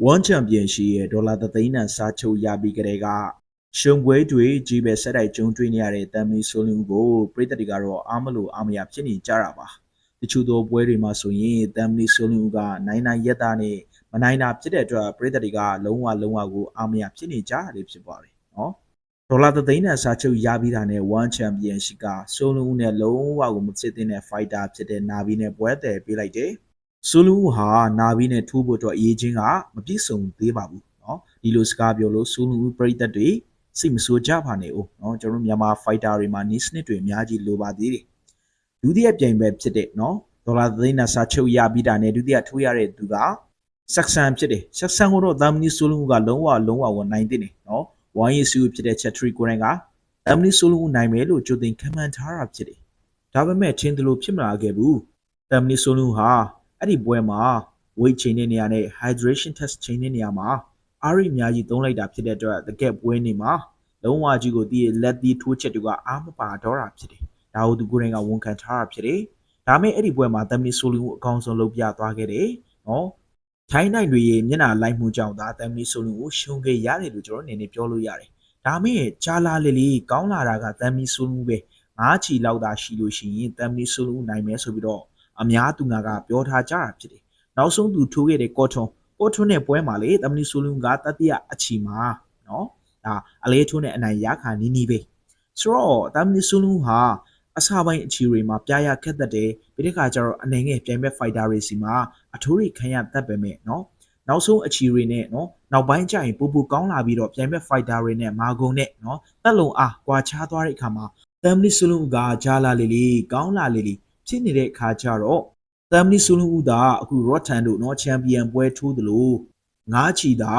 One Championship ရဲ့ဒေါ်လာသသိန်းတန်စားချုပ်ရပြီးကြတဲ့ကရှုံပွဲတွေကြီးပဲဆက်တိုက်ကျုံတွေ့နေရတဲ့တမ်မီဆိုလင်းကိုပြည်သက်တွေကတော့အားမလို့အားမရဖြစ်နေကြတာပါတချို့သောပွဲတွေမှာဆိုရင်တမ်မီဆိုလင်းကနိုင်နိုင်ရက်တာနဲ့မနိုင်တာဖြစ်တဲ့အတွက်ပြည်သက်တွေကလုံးဝလုံးဝကိုအားမရဖြစ်နေကြတယ်ဖြစ်ပါတယ်နော်ဒေါ်လာသသိန်းတန်စားချုပ်ရပြီးတာနဲ့ One Championship ကဆိုလင်းဦးနဲ့လုံးဝကိုမဖြစ်တဲ့ fighter ဖြစ်တဲ့နာဘီနဲ့ပွဲတယ်ပေးလိုက်တယ် ဆူလူဟာနာဘီနဲ့ထိုးဖို့အတွက်အရေးချင်းကမပြည့်စုံသေးပါဘူးเนาะဒီလိုစကားပြောလို့ဆူလူပရိသတ်တွေစိတ်မဆိုးကြပါနဲ့ဦးเนาะကျွန်တော်တို့မြန်မာဖိုက်တာတွေမှာနီးစနစ်တွေအများကြီးလိုပါသေးတယ်ဒုတိယပြိုင်ပွဲဖြစ်တဲ့เนาะဒေါ်လာသိန်းနဲ့စာချုပ်ရပြီးတာနဲ့ဒုတိယထိုးရတဲ့သူကဆက်ဆန်ဖြစ်တယ်ဆက်ဆန်ကိုတော့သမ်နီဆူလူကလုံးဝလုံးဝဝင်နိုင်တဲ့เนาะဝိုင်းရီဆူဖြစ်တဲ့ချက်ထရီကိုရင်ကသမ်နီဆူလူနိုင်မယ်လို့ကြိုတင်ခံမှန်းထားတာဖြစ်တယ်ဒါပေမဲ့ချင်းတလို့ဖြစ်မလာခဲ့ဘူးသမ်နီဆူလူဟာ အဲ့ဒီပွဲမှာ weight ချိန်တဲ့နေရာနဲ့ hydration test ချိန်တဲ့နေရာမှာအားရအများကြီးသုံးလိုက်တာဖြစ်တဲ့အတွက်တကက်ပွဲနေမှာလုံးဝကြီးကိုဒီလက်သီးထိုးချက်တွေကအားမပါတော့တာဖြစ်တယ်။ဒါကိုသူကိုယ်တိုင်ကဝန်ခံထားတာဖြစ်တယ်။ဒါမဲ့အဲ့ဒီပွဲမှာသမနီဆိုလီကိုအကောင်းဆုံးလုပ်ပြသွားခဲ့တယ်။နော်။ထိုင်းနိုင်တွေရဲ့မျက်နှာလိုက်မှုကြောင့်ဒါသမနီဆိုလီကိုရှုံးခဲ့ရတယ်လို့ကျွန်တော်အနေနဲ့ပြောလို့ရတယ်။ဒါမဲ့ချာလာလေးလေးကောင်းလာတာကသမနီဆိုလီပဲငါးချီလောက်သာရှိလို့ရှိရင်သမနီဆိုလီနိုင်မယ်ဆိုပြီးတော့ အများသူငါကပြောထားကြတာဖြစ်တယ်။နောက်ဆုံးသူထိုးခဲ့တဲ့ကော့ထွန်ကော့ထွန်နဲ့ပွဲမှာလေတမနီဆိုလူကတတိယအချီမှာနော်ဒါအလေးထိုးနဲ့အနိုင်ရခါနီးနီးပဲဆိုတော့တမနီဆိုလူဟာအစာပိုင်းအချီတွေမှာပြားရခက်သက်တယ်ပြီးတဲ့ခါကျတော့အနေငယ်ပြိုင်ဘက်ဖိုက်တာတွေစီမှာအထိုးတွေခံရတတ်ပေမဲ့နော်နောက်ဆုံးအချီတွေနဲ့နော်နောက်ပိုင်းကျရင်ပူပူကောင်းလာပြီးတော့ပြိုင်ဘက်ဖိုက်တာတွေနဲ့မာဂုံနဲ့နော်တက်လုံအားကွာခြားသွားတဲ့အခါမှာတမ်မနီဆူလုံကဂျာလာလီလီကောင်းလာလီလီ ဖြစ်နေတဲ့အခါကျတော့တမ်မနီဆူလုံဦးသာအခုရော့ထန်တို့နော်ချန်ပီယံပွဲထိုးသလိုငါးချီသာ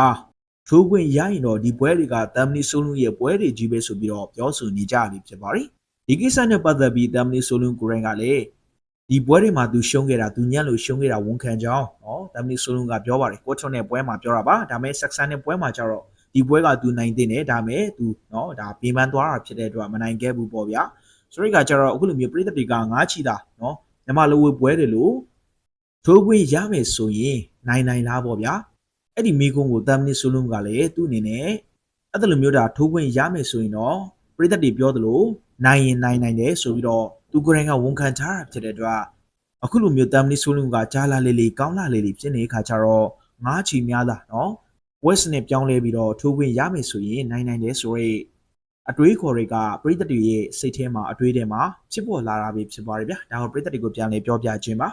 ထိုးခွင့်ရရင်တော့ဒီပွဲတွေကတမ်မနီဆူလုံရဲ့ပွဲတွေကြီးပဲဆိုပြီးတော့ပြောဆိုနေကြရပြီဖြစ်ပါတယ်ဒီကိစ္စနဲ့ပတ်သက်ပြီးတမ်မနီဆူလုံကိုရိုင်းကလည်းဒီပွဲတွေမှာသူရှုံးခဲ့တာသူညံ့လို့ရှုံးခဲ့တာဝန်ခံကြောင်းနော်တမ်မနီဆူလုံကပြောပါတယ်ကိုထွန်းနဲ့ပွဲမှာပြောတာပါဒါပေမဲ့ဆက်ဆန်နဲ့ပွဲမှာကျတော့ဒီပွဲကသူနိုင်တဲ့နဲ့ဒါပေမဲ့သူနော်ဒါပြင်ပန်းသွားတာဖြစ်တဲ့အတွက်မနိုင်ခဲ့ဘူးပေါ့ဗျာ ဆိုတော့ကကျတော့အခုလိုမျိုးပြည်သက်တွေကငါးချီတာနော်ညမလိုဝေပွဲတယ်လို့ထိုးခွင့်ရမယ်ဆိုရင်နိုင်နိုင်လားပေါ့ဗျာအဲ့ဒီမိကုန်းကိုတမ်မနီဆိုလုံးကလည်းသူ့အနေနဲ့အဲ့ဒါလိုမျိုးဒါထိုးခွင့်ရမယ်ဆိုရင်တော့ပြည်သက်တွေပြောသလိုနိုင်ရင်နိုင်နိုင်တယ်ဆိုပြီးတော့သူကိုယ်တိုင်ကဝန်ခံထားတာဖြစ်တဲ့အတွက်အခုလိုမျိုးတမ်မနီဆိုလုံးကကြားလာလေးလေးကောင်းလာလေးလေးဖြစ်နေတဲ့ခါကျတော့ငါးချီများလားနော် West နဲ့ပြောင်းလဲပြီးတော့ထိုးခွင့်ရမယ်ဆိုရင်နိုင်နိုင်တယ်ဆိုရဲ အတွေးခေါ်တွေကပရိသတ်တွေရဲ့စိတ်ထဲမှာအတွေးထဲမှာဖြစ်ပေါ်လာတာပဲဖြစ်ပါတယ်ဗျာဒါကိုပရိသတ်တွေကိုပြန်လဲပြောပြခြင်းပါ